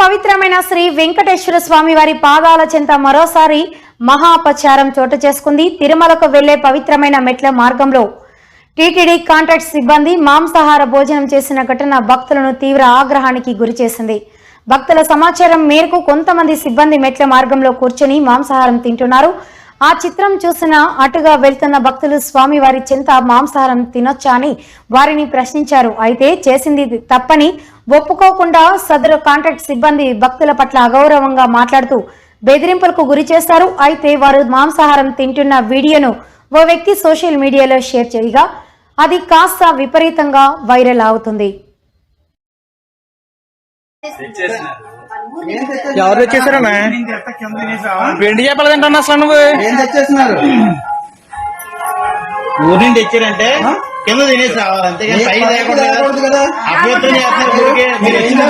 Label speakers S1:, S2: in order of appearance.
S1: పవిత్రమైన శ్రీ వెంకటేశ్వర స్వామి వారి పాదాల చెంత మరోసారి మహాపచారం చోటు చేసుకుంది. తిరుమలకు వెళ్ళే పవిత్రమైన మెట్ల మార్గంలో టీటీడీ కాంట్రాక్ట్ సిబ్బంది మాంసాహార భోజనం చేసిన ఘటన భక్తులను తీవ్ర ఆగ్రహానికి గురిచేసింది భక్తుల సమాచారం మేరకు కొంతమంది సిబ్బంది మెట్ల మార్గంలో కూర్చొని మాంసాహారం తింటున్నారు. ఆ చిత్రం చూసిన అటుగా వెళ్తున్న భక్తులు స్వామివారి చింత మాంసాహారం తినొచ్చా అని వారిని ప్రశ్నించారు. అయితే చేసింది తప్పని ఒప్పుకోకుండా సదరు కాంట్రాక్ట్ సిబ్బంది భక్తుల పట్ల అగౌరవంగా మాట్లాడుతూ బెదిరింపులకు గురి చేశారు అయితే వారు మాంసాహారం తింటున్న వీడియోను ఓ వ్యక్తి సోషల్ మీడియాలో షేర్ చేయగా అది కాస్త విపరీతంగా వైరల్ అవుతుంది.
S2: ఎవరు తెచ్చేసారన్నా వెండి చేపలు తింటాను అసలు నువ్వు.
S3: ఏం తెచ్చేస్తున్నారు?
S4: ఊరి నుంచి తెచ్చారంటే కింద తినేసి రావాలి అంతేగాని అభ్యర్థులు చేస్తున్నారు మీరు వచ్చిన